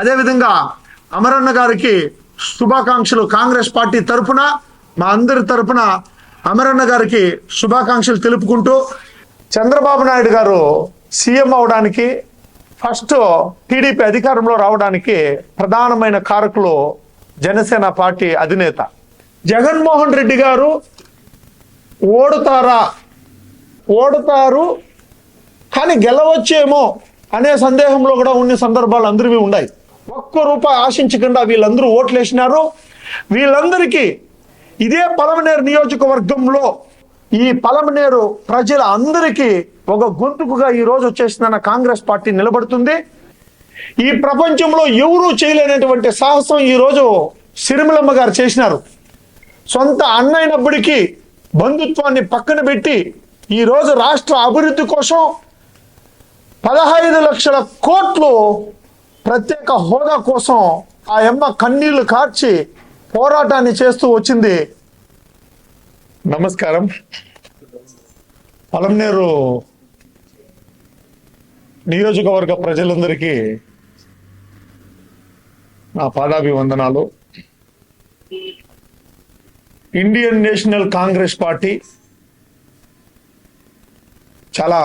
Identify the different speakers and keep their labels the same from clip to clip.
Speaker 1: అదేవిధంగా అమరన్న గారికి శుభాకాంక్షలు కాంగ్రెస్ పార్టీ తరపున మా అందరి తరపున అమరన్న గారికి శుభాకాంక్షలు తెలుపుకుంటూ చంద్రబాబు నాయుడు గారు సీఎం అవడానికి ఫస్ట్ టీడీపీ అధికారంలో రావడానికి ప్రధానమైన కారకులు జనసేన పార్టీ అధినేత. జగన్మోహన్ రెడ్డి గారు ఓడుతారా? ఓడుతారు కానీ గెలవచ్చేమో అనే సందేహంలో కూడా ఉన్న సందర్భాలు అందరివి ఉన్నాయి. ఒక్క రూపాయి ఆశించకుండా వీళ్ళందరూ ఓట్లేసినారు. వీళ్ళందరికీ ఇదే పలమనేరు నియోజకవర్గంలో ఈ పలమనేరు ప్రజల అందరికీ ఒక గొంతుకుగా ఈ రోజు వచ్చేసిన కాంగ్రెస్ పార్టీ నిలబడుతుంది. ఈ ప్రపంచంలో ఎవరూ చేయలేనటువంటి సాహసం ఈ రోజు సిరిమలమ్మ గారు చేసినారు. సొంత అన్నైనప్పటికీ బంధుత్వాన్ని పక్కన పెట్టి ఈ రోజు రాష్ట్ర అభివృద్ధి కోసం పదహైదు లక్షల కోట్లు ప్రత్యేక హోదా కోసం ఆ అమ్మ కన్నీళ్ళు కార్చి పోరాటాన్ని చేస్తూ వచ్చింది. నమస్కారం. పలంనేరు నియోజకవర్గ ప్రజలందరికీ నా పాదాభివందనాలు. ఇండియన్ నేషనల్ కాంగ్రెస్ పార్టీ చాలా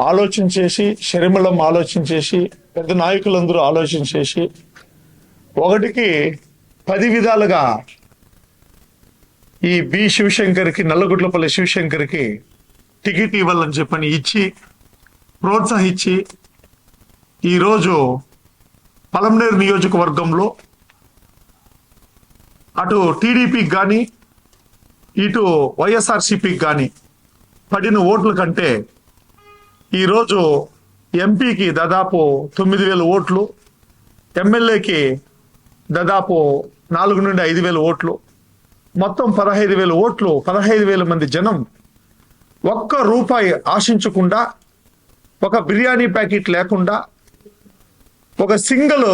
Speaker 1: ఆలోచన చేసి షరిమలం ఆలోచన చేసి పెద్ద నాయకులందరూ ఆలోచన చేసి ఒకటికి పది విధాలుగా ఈ బి శివశంకర్కి నల్లగుడ్లపల్లి శివశంకర్కి టికెట్ ఇవ్వాలని చెప్పని ఇచ్చి ప్రోత్సహించి ఈరోజు పలంనేరు నియోజకవర్గంలో అటు టీడీపీకి కానీ ఇటు వైఎస్ఆర్సీపీకి కానీ పడిన ఓట్ల కంటే ఈరోజు ఎంపీకి దాదాపు తొమ్మిది వేల ఓట్లు ఎమ్మెల్యేకి దాదాపు నాలుగు నుండి ఐదు వేల ఓట్లు. మొత్తం పదహైదు వేల ఓట్లు పదహైదు వేల మంది జనం ఒక్క రూపాయి ఆశించకుండా ఒక బిర్యానీ ప్యాకెట్ లేకుండా ఒక సింగల్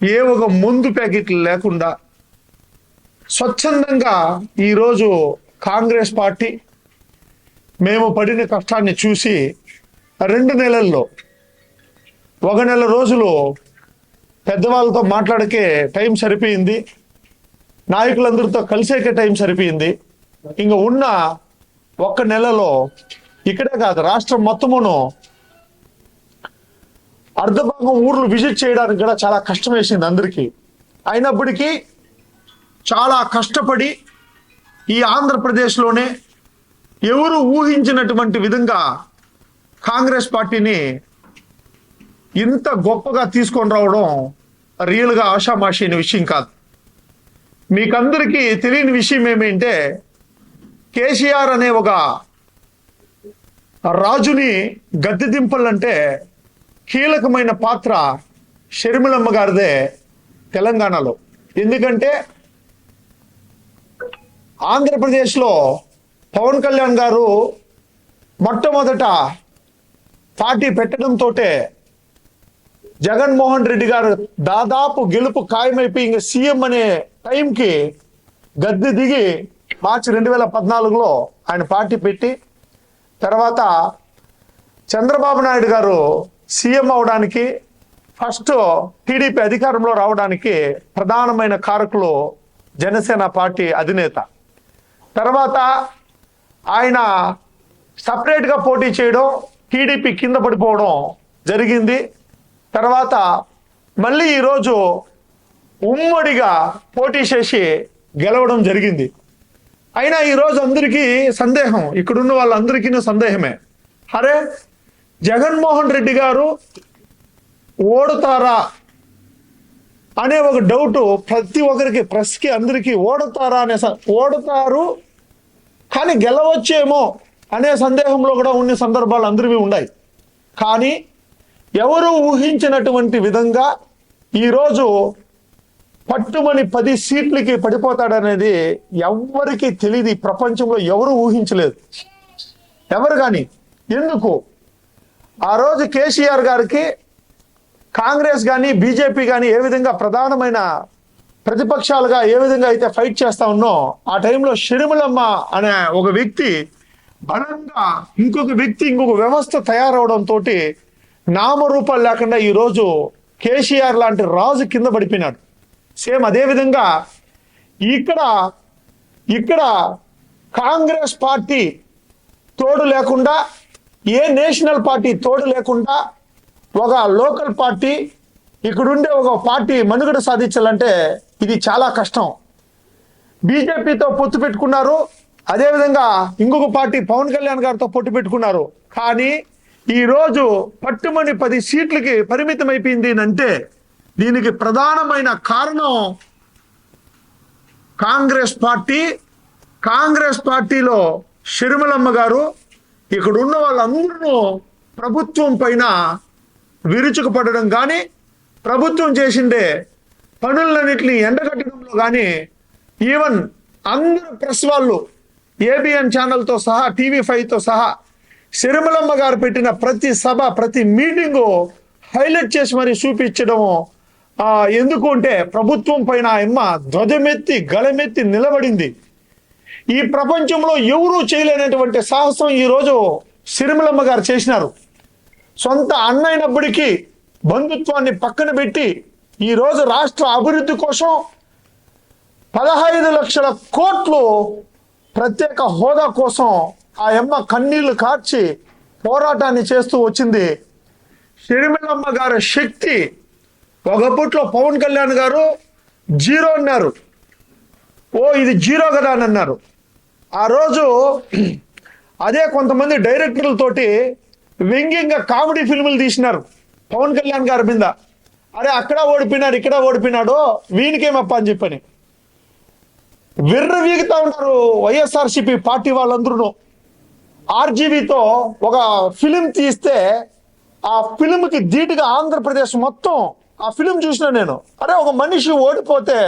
Speaker 1: ఏ ఒక ముందు ప్యాకెట్ లేకుండా స్వచ్ఛందంగా ఈరోజు కాంగ్రెస్ పార్టీ మేము పడిన కష్టాన్ని చూసి రెండు నెలల్లో ఒక నెల రోజులు పెద్దవాళ్ళతో మాట్లాడకే టైం సరిపోయింది నాయకులందరితో కలిసేకే టైం సరిపోయింది. ఇంకా ఉన్న ఒక్క నెలలో ఇక్కడే కాదు రాష్ట్రం మొత్తమును అర్ధభాగం ఊర్లు విజిట్ చేయడానికి కూడా చాలా కష్టం వేసింది అందరికీ. అయినప్పటికీ చాలా కష్టపడి ఈ ఆంధ్రప్రదేశ్లోనే ఎవరు ఊహించినటువంటి విధంగా కాంగ్రెస్ పార్టీని ఇంత గొప్పగా తీసుకొని రావడం రియల్గా ఆషామాషి అయిన విషయం కాదు. మీకందరికీ తెలియని విషయం ఏమిటంటే కేసీఆర్ అనే ఒక రాజుని గద్దె దింపాలంటే కీలకమైన పాత్ర షర్మిలమ్మ గారిదే తెలంగాణలో. ఎందుకంటే ఆంధ్రప్రదేశ్లో పవన్ కళ్యాణ్ గారు మొట్టమొదట పార్టీ పెట్టడంతో జగన్మోహన్ రెడ్డి గారు దాదాపు గెలుపు ఖాయమైపోయి ఇంకా సీఎం అనే టైంకి గద్దె దిగి మార్చి రెండు వేల పద్నాలుగులో ఆయన పార్టీ పెట్టి తర్వాత చంద్రబాబు నాయుడు గారు సీఎం అవడానికి ఫస్ట్ టీడీపీ అధికారంలో రావడానికి ప్రధానమైన కారకులు జనసేన పార్టీ అధినేత. తర్వాత ఆయన సపరేట్గా పోటీ చేయడం టీడీపీ కింద పడిపోవడం జరిగింది. తర్వాత మళ్ళీ ఈరోజు ఉమ్మడిగా పోటీ చేసి గెలవడం జరిగింది. అయినా ఈరోజు అందరికీ సందేహం ఇక్కడున్న వాళ్ళందరికీ సందేహమే. అరే జగన్మోహన్ రెడ్డి గారు ఓడుతారా అనే ఒక డౌట్ ప్రతి ఒక్కరికి ప్రెస్కి అందరికీ ఓడుతారా అనే ఓడతారు ఓడుతారు కానీ గెలవచ్చేమో అనే సందేహంలో కూడా ఉన్న సందర్భాలు అందరివి ఉన్నాయి. కానీ ఎవరు ఊహించినటువంటి విధంగా ఈరోజు పట్టుమని పది సీట్లకి పడిపోతాడనేది ఎవ్వరికీ తెలియదు ఈ ప్రపంచంలో ఎవరు ఊహించలేదు. ఎవరు కానీ. ఎందుకు? ఆ రోజు కేసీఆర్ గారికి కాంగ్రెస్ కానీ బీజేపీ కానీ ఏ విధంగా ప్రధానమైన ప్రతిపక్షాలుగా ఏ విధంగా అయితే ఫైట్ చేస్తా ఉన్నో ఆ టైంలో షిరిమలమ్మ అనే ఒక వ్యక్తి బలంగా ఇంకొక వ్యక్తి ఇంకొక వ్యవస్థ తయారవడంతో నామరూపాలు లేకుండా ఈరోజు కేసీఆర్ లాంటి రాజు కింద పడిపోయినాడు. సేమ్ అదేవిధంగా ఇక్కడ ఇక్కడ కాంగ్రెస్ పార్టీ తోడు లేకుండా ఏ నేషనల్ పార్టీ తోడు లేకుండా ఒక లోకల్ పార్టీ ఇక్కడుండే ఒక పార్టీ మనుగడ సాధించాలంటే ఇది చాలా కష్టం. బీజేపీతో పొత్తు పెట్టుకున్నారు అదేవిధంగా ఇంకొక పార్టీ పవన్ కళ్యాణ్ గారితో పొట్టు పెట్టుకున్నారు. కానీ ఈరోజు పట్టుమని పది సీట్లకి పరిమితం అయిపోయింది అంటే దీనికి ప్రధానమైన కారణం కాంగ్రెస్ పార్టీ. కాంగ్రెస్ పార్టీలో షర్మిలమ్మ గారు ఇక్కడ ఉన్న వాళ్ళందరూ ప్రభుత్వం పైన విరుచుకుపడడం కానీ ప్రభుత్వం చేసిండే పనులన్నింటినీ ఎండగట్టడంలో కానీ ఈవెన్ అందరు ప్రెస్ వాళ్ళు ఏబిఎన్ ఛానల్తో సహా టీవీ ఫైవ్తో సహా సిరిమలమ్మ గారు పెట్టిన ప్రతి సభ ప్రతి మీటింగు హైలైట్ చేసి మరి చూపించడము ఎందుకు అంటే ప్రభుత్వం పైన ఆయమ్మ ధ్వజమెత్తి గళమెత్తి నిలబడింది. ఈ ప్రపంచంలో ఎవరూ చేయలేనటువంటి సాహసం ఈరోజు సిరిమలమ్మ గారు చేసినారు. సొంత అన్నైనప్పటికీ బంధుత్వాన్ని పక్కన పెట్టి ఈరోజు రాష్ట్ర అభివృద్ధి కోసం పదహైదు లక్షల కోట్లు ప్రత్యేక హోదా కోసం ఆ అమ్మ కన్నీళ్ళు కార్చి పోరాటాన్ని చేస్తూ వచ్చింది. షర్మిలమ్మ గారి శక్తి ఒకప్పట్లో పవన్ కళ్యాణ్ గారు జీరో అన్నారు. ఓ ఇది జీరో కదా అని అన్నారు. ఆ రోజు అదే కొంతమంది డైరెక్టర్లతోటి వ్యంగ్యంగా కామెడీ ఫిల్ములు తీసినారు పవన్ కళ్యాణ్ గారి మీద. అరే అక్కడ ఓడిపోయినాడు ఇక్కడ ఓడిపోయినాడు వీనికేమప్ప అని చెప్పని. విర్ర వీగుతా ఉంటారు వైఎస్ఆర్సిపి పార్టీ వాళ్ళందరూ ఆర్జీబీతో ఒక ఫిలిం తీస్తే ఆ ఫిలింకి ధీటుగా ఆంధ్రప్రదేశ్ మొత్తం ఆ ఫిలిం చూసిన నేను. అరే ఒక మనిషి ఓడిపోతే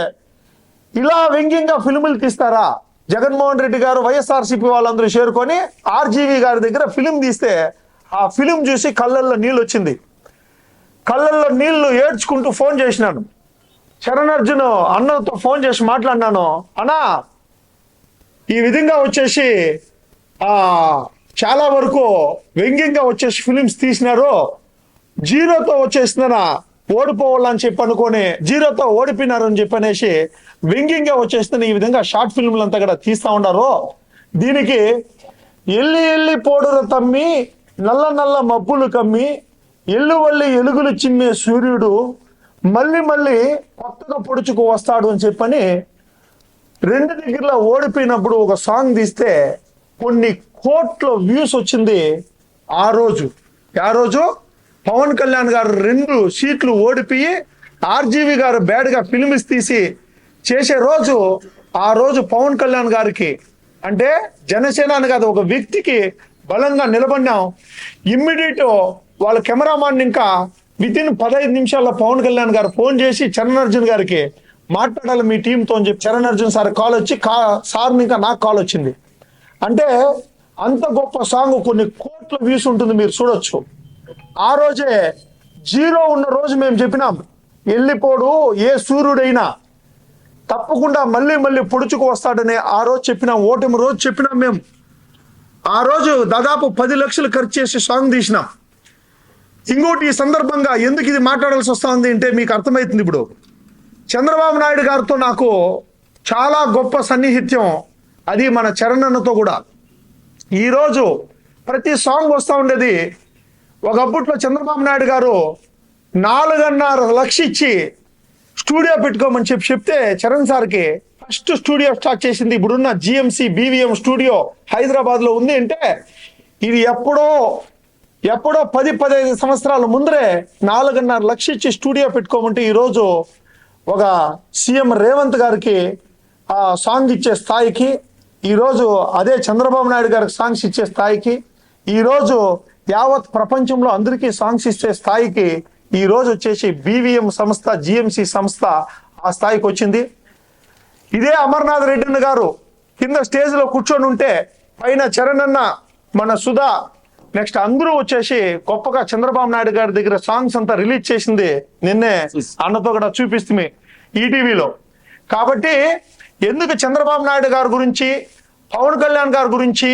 Speaker 1: ఇలా వ్యంగ్యంగా ఫిలిములు తీస్తారా? జగన్మోహన్ రెడ్డి గారు వైఎస్ఆర్సీపీ వాళ్ళందరూ చేరుకొని ఆర్జీవి గారి దగ్గర ఫిలిం తీస్తే ఆ ఫిలిం చూసి కళ్ళల్లో నీళ్ళు వచ్చింది కళ్ళల్లో నీళ్ళు ఏడ్చుకుంటూ ఫోన్ చేసినాను. చరణ్ అర్జున్ అన్నతో ఫోన్ చేసి మాట్లాడినాను. అన్నా ఈ విధంగా వచ్చేసి ఆ చాలా వరకు వ్యంగ్యంగా వచ్చేసి ఫిలిమ్స్ తీసినారు. జీరోతో వచ్చేసిందనా ఓడిపోవాలని చెప్పి అనుకొని జీరోతో ఓడిపోయినారని చెప్పి అనేసి వ్యంగ్యంగా వచ్చేస్తుంది ఈ విధంగా షార్ట్ ఫిల్మ్లు అంతా కూడా తీస్తా ఉన్నారు. దీనికి ఎల్లి ఎల్లి పోడుర తమ్మి నల్ల నల్ల మబ్బులు కమ్మి ఎల్లువల్లి ఎలుగులు చిమ్మే సూర్యుడు మళ్ళీ మళ్ళీ కొత్తగా పొడుచుకు వస్తాడు అని చెప్పని రెండు దగ్గరలో ఓడిపోయినప్పుడు ఒక సాంగ్ తీస్తే కొన్ని కోట్ల వ్యూస్ వచ్చింది ఆ రోజు. ఆ రోజు పవన్ కళ్యాణ్ గారు రెండు సీట్లు ఓడిపోయి ఆర్జీవి గారు బ్యాడ్గా ఫిల్మ్స్ తీసి చేసే రోజు ఆ రోజు పవన్ కళ్యాణ్ గారికి అంటే జనసేన అని కాదు ఒక వ్యక్తికి బలంగా నిలబడినాం. ఇమ్మీడియట్ వాళ్ళ కెమెరామాన్ ఇంకా విత్ ఇన్ పదహైదు నిమిషాల్లో పవన్ కళ్యాణ్ గారు ఫోన్ చేసి చరణ్ అర్జున్ గారికి మాట్లాడాలి మీ టీంతో అని చెప్పి చరణ్ అర్జున్ సార్ కాల్ వచ్చి కా సార్ ఇంకా నాకు కాల్ వచ్చింది. అంటే అంత గొప్ప సాంగ్ కొన్ని కోట్ల వ్యూస్ ఉంటుంది మీరు చూడొచ్చు. ఆ రోజే జీరో ఉన్న రోజు మేము చెప్పినాం వెళ్ళిపోడు ఏ సూర్యుడైనా తప్పకుండా మళ్ళీ మళ్ళీ పొడుచుకు వస్తాడని ఆ రోజు చెప్పినాం ఓటమి రోజు చెప్పినాం మేము. ఆ రోజు దాదాపు పది లక్షలు ఖర్చు చేసి సాంగ్ తీసినాం. ఇంకోటి ఈ సందర్భంగా ఎందుకు ఇది మాట్లాడాల్సి వస్తుంది అంటే మీకు అర్థమవుతుంది ఇప్పుడు. చంద్రబాబు నాయుడు గారితో నాకు చాలా గొప్ప సన్నిహిత్యం అది మన చరణ్ అన్నతో కూడా. ఈరోజు ప్రతి సాంగ్ వస్తూ ఉండేది. ఒకప్పట్లో చంద్రబాబు నాయుడు గారు నాలుగున్నర లక్ష ఇచ్చి స్టూడియో పెట్టుకోమని చెప్పి చెప్తే చరణ్ సార్కి ఫస్ట్ స్టూడియో స్టార్ట్ చేసింది ఇప్పుడున్న జిఎంసి బీవీఎం స్టూడియో హైదరాబాద్లో ఉంది అంటే ఇది ఎప్పుడో ఎప్పుడో పది పదహైదు సంవత్సరాల ముందరే నాలుగున్నర లక్ష ఇచ్చి స్టూడియో పెట్టుకోమంటే ఈరోజు ఒక సీఎం రేవంత్ గారికి ఆ సాంగ్ ఇచ్చే స్థాయికి ఈరోజు అదే చంద్రబాబు నాయుడు గారికి సాంగ్స్ ఇచ్చే స్థాయికి ఈరోజు యావత్ ప్రపంచంలో అందరికీ సాంగ్స్ ఇచ్చే స్థాయికి ఈరోజు వచ్చేసి బీవీఎం సంస్థ జిఎంసి సంస్థ ఆ స్థాయికి వచ్చింది. ఇదే అమర్నాథ్ రెడ్డి గారు కింద స్టేజ్లో కూర్చొని ఉంటే పైన చరణ్ అన్న మన సుధా నెక్స్ట్ అందరూ వచ్చేసి గొప్పగా చంద్రబాబు నాయుడు గారి దగ్గర సాంగ్స్ అంతా రిలీజ్ చేసింది నిన్నే అన్నతో కూడా చూపిస్తుంది ఈటీవీలో. కాబట్టి ఎందుకు చంద్రబాబు నాయుడు గారి గురించి పవన్ కళ్యాణ్ గారి గురించి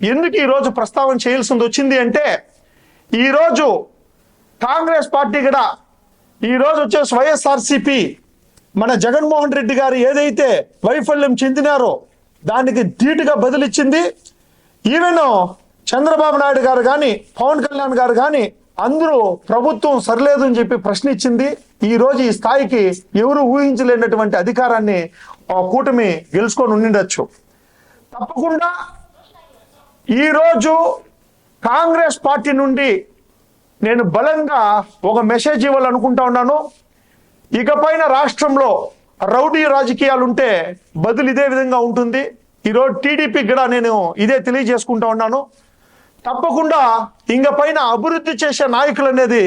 Speaker 1: ఎందుకు ఈరోజు ప్రస్తావన చేయాల్సింది వచ్చింది అంటే ఈరోజు కాంగ్రెస్ పార్టీ కూడా ఈ రోజు వచ్చేసి వైఎస్ఆర్సిపి మన జగన్మోహన్ రెడ్డి గారు ఏదైతే వైఫల్యం చెందినారో దానికి ధీటుగా బదిలిచ్చింది. ఈవెన్ చంద్రబాబు నాయుడు గారు కానీ పవన్ కళ్యాణ్ గారు కానీ అందరూ ప్రభుత్వం సరిలేదు అని చెప్పి ప్రశ్నించింది. ఈ రోజు ఈ స్థాయికి ఎవరు ఊహించలేనటువంటి అధికారాన్ని ఆ కూటమి గెలుచుకొని ఉండిండొచ్చు. తప్పకుండా ఈరోజు కాంగ్రెస్ పార్టీ నుండి నేను బలంగా ఒక మెసేజ్ ఇవ్వాలనుకుంటా ఉన్నాను. ఇకపైన రాష్ట్రంలో రౌడీ రాజకీయాలు ఉంటే బదులు ఇదే విధంగా ఉంటుంది. ఈరోజు టీడీపీ కూడా నేను ఇదే తెలియజేసుకుంటా ఉన్నాను. తప్పకుండా ఇంక పైన అభివృద్ధి చేసే నాయకులు అనేది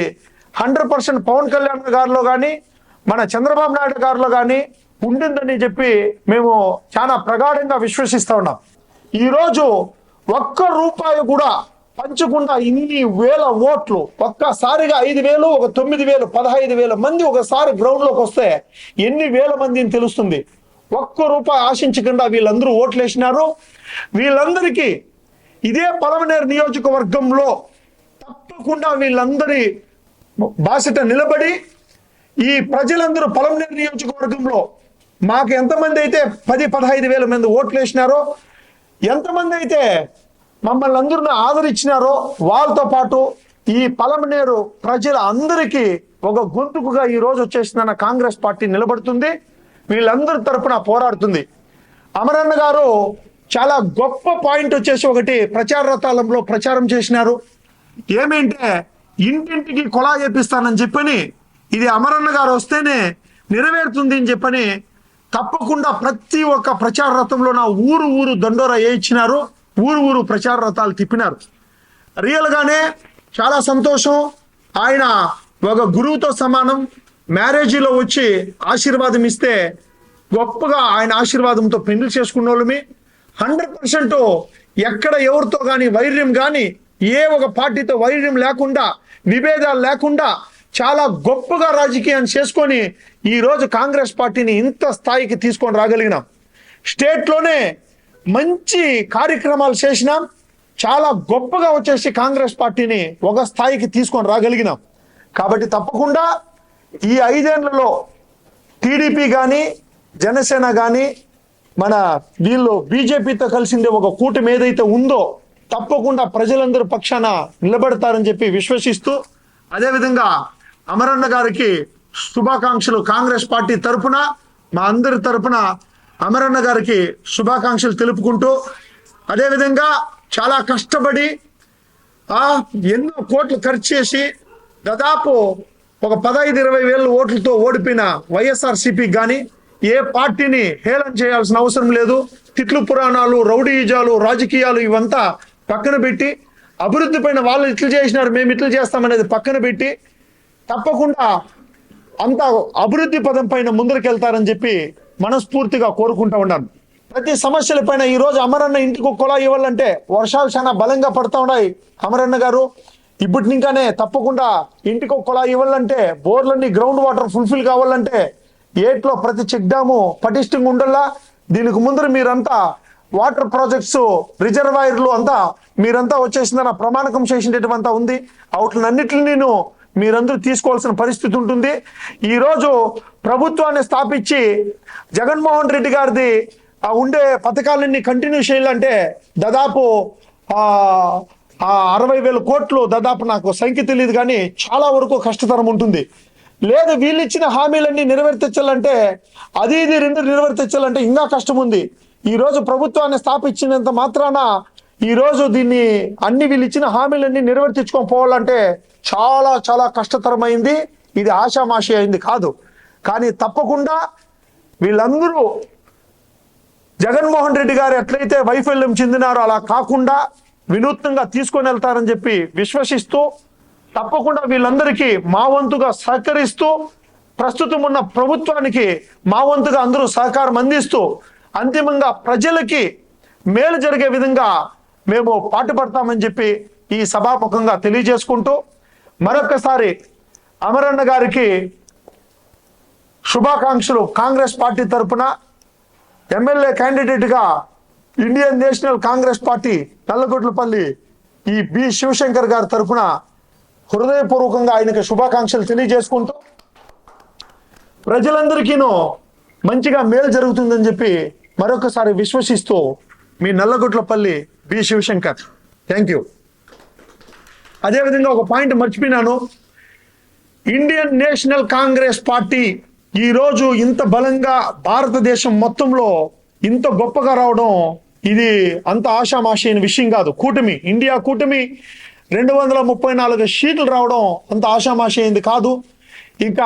Speaker 1: హండ్రెడ్ పర్సెంట్ పవన్ కళ్యాణ్ గారిలో కానీ మన చంద్రబాబు నాయుడు గారిలో కానీ ఉంటుందని చెప్పి మేము చాలా ప్రగాఢంగా విశ్వసిస్తూ ఉన్నాం. ఈరోజు ఒక్క రూపాయి కూడా పంచకుండా ఇన్ని వేల ఓట్లు ఒక్కసారిగా ఐదు వేలు ఒక తొమ్మిది వేలు పదహైదు వేల మంది ఒకసారి గ్రౌండ్లోకి వస్తే ఎన్ని వేల మంది అని తెలుస్తుంది. ఒక్క రూపాయి ఆశించకుండా వీళ్ళందరూ ఓట్లు వేసినారు వీళ్ళందరికీ ఇదే పలమనేరు నియోజకవర్గంలో తప్పకుండా వీళ్ళందరి బాసిట నిలబడి ఈ ప్రజలందరూ పలమనేరు నియోజకవర్గంలో మాకు ఎంతమంది అయితే పది పదహైదు వేల మంది ఓట్లు వేసినారో ఎంతమంది అయితే మమ్మల్ని అందరిని ఆదరించినారో వాళ్ళతో పాటు ఈ పలమనేరు ప్రజల అందరికీ ఒక గొంతుకుగా ఈ రోజు వచ్చేసిన కాంగ్రెస్ పార్టీ నిలబడుతుంది. వీళ్ళందరి తరపున పోరాడుతుంది. అమరన్న గారు చాలా గొప్ప పాయింట్ వచ్చేసి ఒకటి ప్రచార రథాలంలో ప్రచారం చేసినారు. ఏమేంటే ఇంటింటికి కొలా చేపిస్తానని చెప్పని ఇది అమరన్న గారు వస్తేనే నెరవేరుతుంది అని చెప్పని తప్పకుండా ప్రతి ఒక్క ప్రచార రథంలో నా ఊరు ఊరు దండోరా వేయించినారు ఊరు ఊరు ప్రచార రథాలు తిప్పినారు. రియల్గానే చాలా సంతోషం. ఆయన ఒక గురువుతో సమానం. మ్యారేజీలో వచ్చి ఆశీర్వాదం ఇస్తే గొప్పగా ఆయన ఆశీర్వాదంతో పెళ్ళి చేసుకున్న వాళ్ళమి హండ్రెడ్ పర్సెంట్ ఎక్కడ ఎవరితో కానీ వైర్యం కానీ ఏ ఒక పార్టీతో వైర్యం లేకుండా విభేదాలు లేకుండా చాలా గొప్పగా రాజకీయాన్ని చేసుకొని ఈరోజు కాంగ్రెస్ పార్టీని ఇంత స్థాయికి తీసుకొని రాగలిగినాం. స్టేట్లోనే మంచి కార్యక్రమాలు చేసినాం చాలా గొప్పగా వచ్చేసి కాంగ్రెస్ పార్టీని ఒక స్థాయికి తీసుకొని రాగలిగినాం. కాబట్టి తప్పకుండా ఈ ఐదేళ్ళలో టీడీపీ కానీ జనసేన కానీ మన వీళ్ళు బీజేపీతో కలిసిందే ఒక కూటమి ఏదైతే ఉందో తప్పకుండా ప్రజలందరూ పక్షాన నిలబడతారని చెప్పి విశ్వసిస్తూ అదేవిధంగా అమరన్న గారికి శుభాకాంక్షలు కాంగ్రెస్ పార్టీ తరపున మా అందరి తరపున అమరన్న గారికి శుభాకాంక్షలు తెలుపుకుంటూ అదేవిధంగా చాలా కష్టపడి ఆ ఎన్నో కోట్లు ఖర్చు చేసి దాదాపు ఒక పదహైదు ఇరవై వేల ఓట్లతో ఓడిపోయిన వైఎస్ఆర్సిపి కానీ ఏ పార్టీని హేళన చేయాల్సిన అవసరం లేదు. తిట్లు పురాణాలు రౌడీజాలు రాజకీయాలు ఇవంతా పక్కన పెట్టి అభివృద్ధి పైన వాళ్ళు ఇట్లు చేసినారు మేము ఇట్లు చేస్తామనేది పక్కన పెట్టి తప్పకుండా అంత అభివృద్ధి పదం పైన ముందరికెళ్తారని చెప్పి మనస్ఫూర్తిగా కోరుకుంటా ఉన్నాను. ప్రతి సమస్యల పైన ఈ రోజు అమరన్న ఇంటికి ఒక కుళాయి ఇవ్వాలంటే వర్షాలు చాలా బలంగా పడతా ఉన్నాయి. అమరన్న గారు ఇప్పుడు ఇంకానే తప్పకుండా ఇంటికి ఒక ఇవ్వాలంటే బోర్లన్నీ గ్రౌండ్ వాటర్ ఫుల్ఫిల్ కావాలంటే ఏట్లో ప్రతి చెక్ డ్యాము పటిష్టంగా ఉండాలా? దీనికి ముందర మీరంతా వాటర్ ప్రాజెక్ట్స్ రిజర్వాయర్లు అంతా మీరంతా వచ్చేసిందన్న ప్రమాణకం చేసినటువంతా ఉంది. వాటినన్నిటిని నేను మీరందరూ తీసుకోవాల్సిన పరిస్థితి ఉంటుంది. ఈరోజు ప్రభుత్వాన్ని స్థాపించి జగన్మోహన్ రెడ్డి గారిది ఆ ఉండే పథకాలన్నీ కంటిన్యూ చేయాలంటే దాదాపు అరవై వేల కోట్లు దాదాపు నాకు సంఖ్య తెలియదు కానీ చాలా వరకు కష్టతరం ఉంటుంది. లేదు వీళ్ళు ఇచ్చిన హామీలన్నీ నెరవేర్తించాలంటే అది ఇది రెండు నెరవేర్తించాలంటే ఇంకా కష్టం ఉంది ఈరోజు ప్రభుత్వాన్ని స్థాపించినంత మాత్రాన ఈ రోజు దీన్ని అన్ని వీళ్ళు ఇచ్చిన హామీలన్నీ నెరవేర్తించుకొని పోవాలంటే చాలా చాలా కష్టతరమైంది. ఇది ఆషామాషి అయింది కాదు. కానీ తప్పకుండా వీళ్ళందరూ జగన్మోహన్ రెడ్డి గారు ఎట్లయితే వైఫల్యం చెందినారో అలా కాకుండా వినూత్నంగా తీసుకొని వెళ్తారని చెప్పి విశ్వసిస్తూ తప్పకుండా వీళ్ళందరికీ మా వంతుగా సహకరిస్తూ ప్రస్తుతం ఉన్న ప్రభుత్వానికి మా వంతుగా అందరూ సహకారం అందిస్తూ అంతిమంగా ప్రజలకి మేలు జరిగే విధంగా మేము పాటుపడతామని చెప్పి ఈ సభాముఖంగా తెలియజేసుకుంటూ మరొకసారి అమరన్న గారికి శుభాకాంక్షలు కాంగ్రెస్ పార్టీ తరపున. MLA క్యాండిడేట్గా Indian national Congress party Nallagodlapalli ఈ బి శివశంకర్ గారి తరఫున హృదయపూర్వకంగా ఆయనకి శుభాకాంక్షలు తెలియజేసుకుంటూ ప్రజలందరికీనూ మంచిగా మేలు జరుగుతుందని చెప్పి మరొకసారి విశ్వసిస్తూ మీ Nallagotlapalli B Shivashankar. Thank you అదేవిధంగా ఒక పాయింట్ మర్చిపోయినాను. ఇండియన్ నేషనల్ కాంగ్రెస్ పార్టీ ఈ రోజు ఇంత బలంగా భారతదేశం మొత్తంలో ఇంత గొప్పగా రావడం ఇది అంత ఆషామాషైన విషయం కాదు. కూటమి ఇండియా కూటమి రెండు వందల ముప్పై నాలుగు సీట్లు రావడం అంత ఆషామాషైంది కాదు. ఇక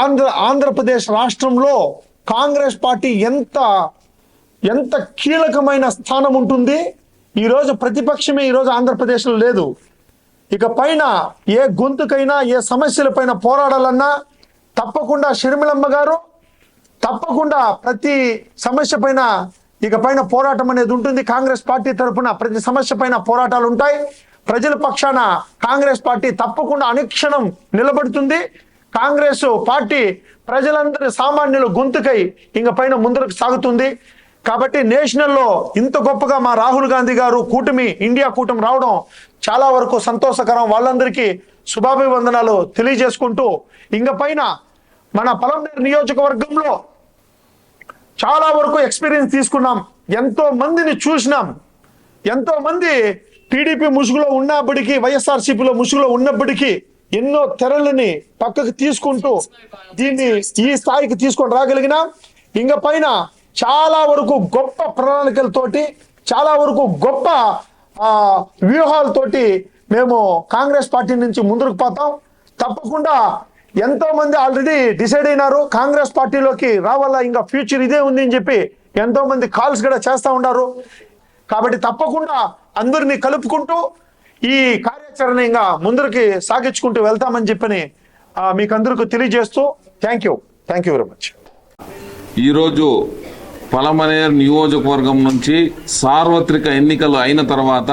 Speaker 1: ఆంధ్ర ఆంధ్రప్రదేశ్ రాష్ట్రంలో కాంగ్రెస్ పార్టీ ఎంత ఎంత కీలకమైన స్థానం ఉంటుంది? ఈరోజు ప్రతిపక్షమే ఈరోజు ఆంధ్రప్రదేశ్లో లేదు. ఇక పైన ఏ గొంతుకైనా ఏ సమస్యలపైన పోరాడాలన్నా తప్పకుండా షర్మిలమ్మ గారు తప్పకుండా ప్రతి సమస్య పైన ఇక పైన పోరాటం అనేది ఉంటుంది. కాంగ్రెస్ పార్టీ తరఫున ప్రతి సమస్య పైన పోరాటాలు ఉంటాయి. ప్రజల పక్షాన కాంగ్రెస్ పార్టీ తప్పకుండా అనుక్షణం నిలబడుతుంది. కాంగ్రెస్ పార్టీ ప్రజలందరి సామాన్యుల గొంతుకై ఇంక పైన ముందుకు సాగుతుంది. కాబట్టి నేషనల్లో ఇంత గొప్పగా మా రాహుల్ గాంధీ గారు కూటమి ఇండియా కూటమి రావడం చాలా వరకు సంతోషకరం. వాళ్ళందరికీ శుభాభివందనాలు తెలియజేసుకుంటూ ఇంక పైన మన పలంనేరు నియోజకవర్గంలో చాలా వరకు ఎక్స్పీరియన్స్ తీసుకున్నాం. ఎంతో మందిని చూసినాం. ఎంతో మంది టీడీపీ ముసుగులో ఉన్నప్పటికీ వైఎస్ఆర్సీపీలో ముసుగులో ఉన్నప్పటికీ ఎన్నో తెరలని పక్కకు తీసుకుంటూ దీన్ని ఈ స్థాయికి తీసుకొని రాగలిగినాం ఇంక పైన చాలా వరకు గొప్ప ప్రణాళికలతోటి చాలా వరకు గొప్ప వ్యూహాలతోటి మేము కాంగ్రెస్ పార్టీ నుంచి ముందుకు పోతాం. తప్పకుండా ఎంతో మంది ఆల్రెడీ డిసైడ్ అయినారు కాంగ్రెస్ పార్టీలోకి రావాలా ఇంకా ఫ్యూచర్ ఇదే ఉంది అని చెప్పి ఎంతో మంది కాల్స్ కూడా చేస్తూ ఉన్నారు. కాబట్టి తప్పకుండా అందరినీ కలుపుకుంటూ ఈ కార్యాచరణ ఇంకా ముందరికి సాగించుకుంటూ వెళ్తామని చెప్పని మీకు అందరికీ తెలియజేస్తూ thank you thank you very much
Speaker 2: ఈరోజు పలమనేర్ నియోజకవర్గం నుంచి సార్వత్రిక ఎన్నికలు అయిన తర్వాత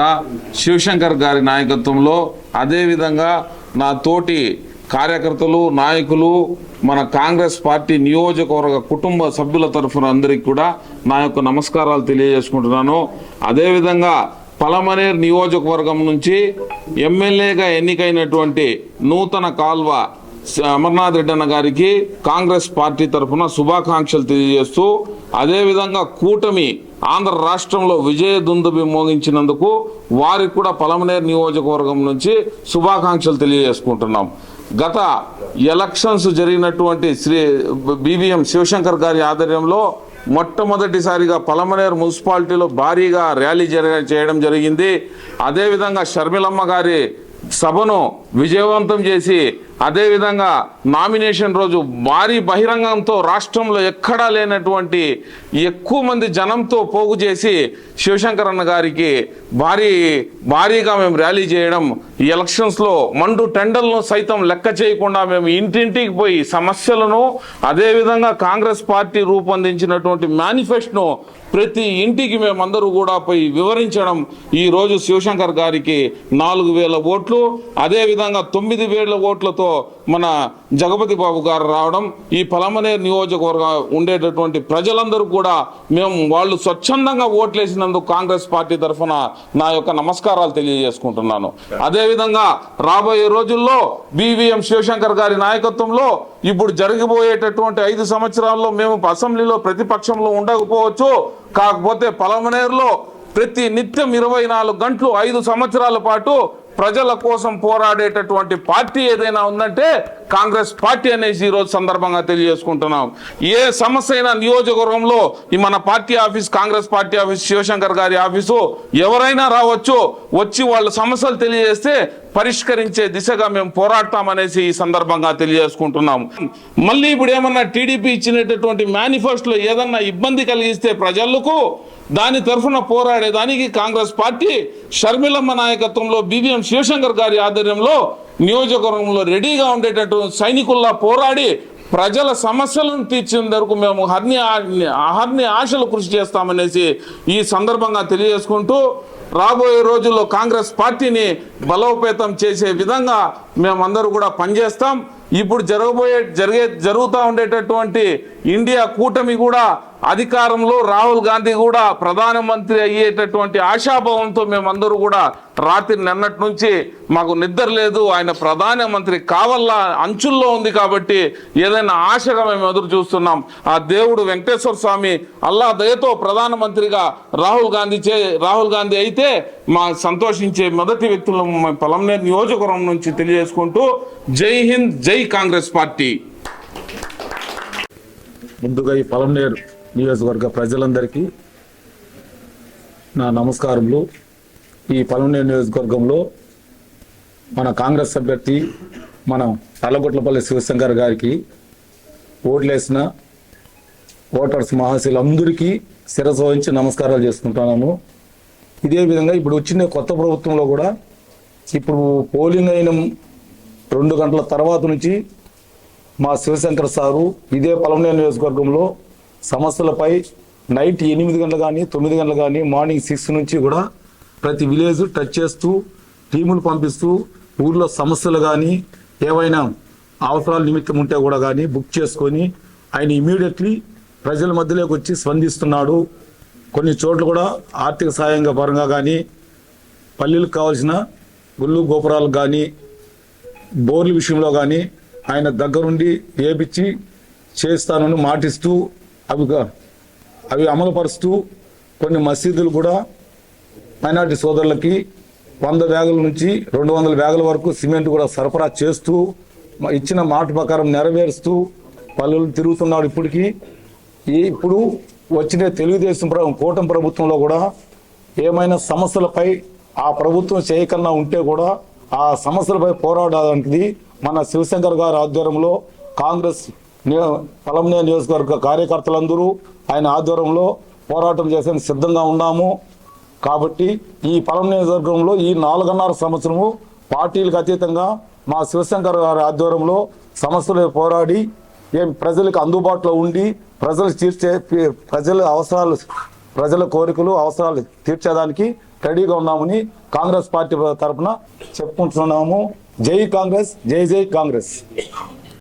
Speaker 2: శివశంకర్ గారి నాయకత్వంలో అదేవిధంగా నా తోటి కార్యకర్తలు నాయకులు మన కాంగ్రెస్ పార్టీ నియోజకవర్గ కుటుంబ సభ్యుల తరఫున అందరికీ కూడా నా యొక్క నమస్కారాలు తెలియజేసుకుంటున్నాను. అదేవిధంగా పలమనేర్ నియోజకవర్గం నుంచి ఎమ్మెల్యేగా ఎన్నికైనటువంటి నూతన కాల్వ అమర్నాథ్ రెడ్డి అన్న గారికి కాంగ్రెస్ పార్టీ తరఫున శుభాకాంక్షలు తెలియజేస్తూ అదేవిధంగా కూటమి ఆంధ్ర రాష్ట్రంలో విజయ దుందుబి మోగించినందుకు వారికి కూడా పలమనేరు నియోజకవర్గం నుంచి శుభాకాంక్షలు తెలియజేసుకుంటున్నాం. గత ఎలక్షన్స్ జరిగినటువంటి శ్రీ బీవీఎం శివశంకర్ గారి ఆధ్వర్యంలో మొట్టమొదటిసారిగా పలమనేరు మున్సిపాలిటీలో భారీగా ర్యాలీ జరగ చేయడం జరిగింది. అదేవిధంగా షర్మిలమ్మ గారి సభను విజయవంతం చేసి అదేవిధంగా నామినేషన్ రోజు భారీ బహిరంగంతో రాష్ట్రంలో ఎక్కడా లేనటువంటి ఎక్కువ మంది జనంతో పోగు చేసి శివశంకర్ అన్న గారికి భారీ భారీగా మేము ర్యాలీ చేయడం ఈ ఎలక్షన్స్లో మండు టెండర్లను సైతం లెక్క చేయకుండా మేము ఇంటింటికి పోయి సమస్యలను అదేవిధంగా కాంగ్రెస్ పార్టీ రూపొందించినటువంటి మేనిఫెస్టోను ప్రతి ఇంటికి మేమందరూ కూడా పోయి వివరించడం ఈ రోజు శివశంకర్ గారికి నాలుగు వేల ఓట్లు అదేవిధంగా తొమ్మిది వేల ఓట్లతో మన జగపతి బాబు గారు రావడం ఈ పలమనేరు నియోజకవర్గ ఉండేటటువంటి ప్రజలందరూ కూడా మేము వాళ్ళు స్వచ్ఛందంగా ఓట్లేసినందుకు కాంగ్రెస్ పార్టీ తరఫున నా యొక్క నమస్కారాలు తెలియజేసుకుంటున్నాను. అదేవిధంగా రాబోయే రోజుల్లో బివిఎం శివశంకర్ గారి నాయకత్వంలో ఇప్పుడు జరిగిపోయేటటువంటి ఐదు సంవత్సరాల్లో మేము అసెంబ్లీలో ప్రతిపక్షంలో ఉండకపోవచ్చు. కాకపోతే పలమనేరులో ప్రతి నిత్యం ఇరవై నాలుగు గంటలు ఐదు సంవత్సరాల పాటు ప్రజల కోసం పోరాడేటటువంటి పార్టీ ఏదైనా ఉందంటే కాంగ్రెస్ పార్టీ అనేసి ఈ రోజు సందర్భంగా తెలియజేసుకుంటున్నాం. ఏ సమస్య అయినా నియోజకవర్గంలో ఈ మన party office Congress party office Sivashankar గారి ఆఫీసు ఎవరైనా రావచ్చు వచ్చి వాళ్ళ సమస్యలు తెలియజేస్తే పరిష్కరించే దిశగా మేము పోరాడతామనేసి ఈ సందర్భంగా తెలియజేసుకుంటున్నాం మళ్ళీ ఇప్పుడు ఏమన్నా టీడీపీ ఇచ్చినటువంటి మేనిఫెస్టోలో ఏదన్నా ఇబ్బంది కలిగిస్తే ప్రజలకు దాని తరఫున పోరాడేదానికి కాంగ్రెస్ పార్టీ షర్మిలమ్మ నాయకత్వంలో బివిఎం శివశంకర్ గారి ఆధ్వర్యంలో నియోజకవర్గంలో రెడీగా ఉండేటటువంటి సైనికుల్లా పోరాడి ప్రజల సమస్యలను తీర్చేందుకు మేము హర్ని అహర్ని ఆశలు కృషి చేస్తామనేసి ఈ సందర్భంగా తెలియజేసుకుంటూ రాబోయే రోజుల్లో కాంగ్రెస్ పార్టీని బలోపేతం చేసే విధంగా మేమందరూ కూడా పనిచేస్తాం. ఇప్పుడు జరగబోయే జరిగే జరుగుతూ ఉండేటటువంటి ఇండియా కూటమి కూడా అధికారంలో రాహుల్ గాంధీ కూడా ప్రధానమంత్రి అయ్యేటటువంటి ఆశాభావంతో మేమందరూ కూడా రాత్రి నిన్నటి నుంచి మాకు నిద్ర లేదు ఆయన ప్రధానమంత్రి కావల్లా అంచుల్లో ఉంది కాబట్టి ఏదైనా ఆశగా మేము ఎదురు చూస్తున్నాం. ఆ దేవుడు వెంకటేశ్వర స్వామి అల్లా దయతో ప్రధానమంత్రిగా రాహుల్ గాంధీ చే రాహుల్ గాంధీ అయితే మా సంతోషించే మొదటి వ్యక్తులు మా నియోజకవర్గం నుంచి తెలియజేసుకుంటూ జై హింద్ జై కాంగ్రెస్ పార్టీ.
Speaker 3: ముందుగా ఈ పొలంనేరు నియోజకవర్గ ప్రజలందరికీ నా నమస్కారములు. ఈ పలంనేరు నియోజకవర్గంలో మన కాంగ్రెస్ అభ్యర్థి మన అల్లగొట్లపల్లి శివశంకర్ గారికి ఓట్లేసిన ఓటర్స్ మహాశీలందరికీ శిరస్సు వహించి నమస్కారాలు చేసుకుంటున్నాము. ఇదే విధంగా ఇప్పుడు వచ్చిన కొత్త ప్రభుత్వంలో కూడా ఇప్పుడు పోలింగ్ అయిన రెండు గంటల తర్వాత నుంచి మా శివశంకర్ సారు ఇదే పలమనేరు నియోజకవర్గంలో సమస్యలపై నైట్ ఎనిమిది గంటలు కానీ తొమ్మిది గంటలు కానీ మార్నింగ్ సిక్స్ నుంచి కూడా ప్రతి విలేజ్ టచ్ చేస్తూ టీములు పంపిస్తూ ఊర్లో సమస్యలు కానీ ఏవైనా అవసరాల నిమిత్తం ఉంటే కూడా కానీ బుక్ చేసుకొని ఆయన ఇమీడియట్లీ ప్రజల మధ్యలోకి వచ్చి స్పందిస్తున్నాడు. కొన్ని చోట్ల కూడా ఆర్థిక సహాయంగా పరంగా కానీ పల్లెలకు కావాల్సిన గుళ్ళు గోపురాలకు కానీ బోర్ల విషయంలో కానీ ఆయన దగ్గరుండి ఏపిచ్చి చేస్తానని మాటిస్తూ అవి అవి అమలుపరుస్తూ కొన్ని మసీదులు కూడా మైనార్టీ సోదరులకి వంద బ్యాగుల నుంచి రెండు వందల బ్యాగుల వరకు సిమెంట్ కూడా సరఫరా చేస్తూ ఇచ్చిన మాట ప్రకారం నెరవేరుస్తూ పల్లెలు తిరుగుతున్నాడు ఇప్పటికీ. ఈ ఇప్పుడు వచ్చిన తెలుగుదేశం ప్రభుత్వం కూటమి ప్రభుత్వంలో కూడా ఏమైనా సమస్యలపై ఆ ప్రభుత్వం చేయకన్నా ఉంటే కూడా ఆ సమస్యలపై పోరాడడానికి మన శివశంకర్ గారి ఆధ్వర్యంలో కాంగ్రెస్ పలమనే నియోజకవర్గ కార్యకర్తలందరూ ఆయన ఆధ్వర్యంలో పోరాటం చేసేందుకు సిద్ధంగా ఉన్నాము. కాబట్టి ఈ పలం నియోజకవర్గంలో ఈ నాలుగున్నర సంవత్సరము పార్టీలకు అతీతంగా మా శివశంకర్ గారి ఆధ్వర్యంలో సమస్యలు పోరాడి ఏం ప్రజలకు అందుబాటులో ఉండి ప్రజలు తీర్చే ప్రజల అవసరాలు ప్రజల కోరికలు అవసరాలు తీర్చేదానికి రెడీగా ఉన్నామని కాంగ్రెస్ పార్టీ తరఫున చెప్పుకుంటున్నాము. జై కాంగ్రెస్ జై జై కాంగ్రెస్.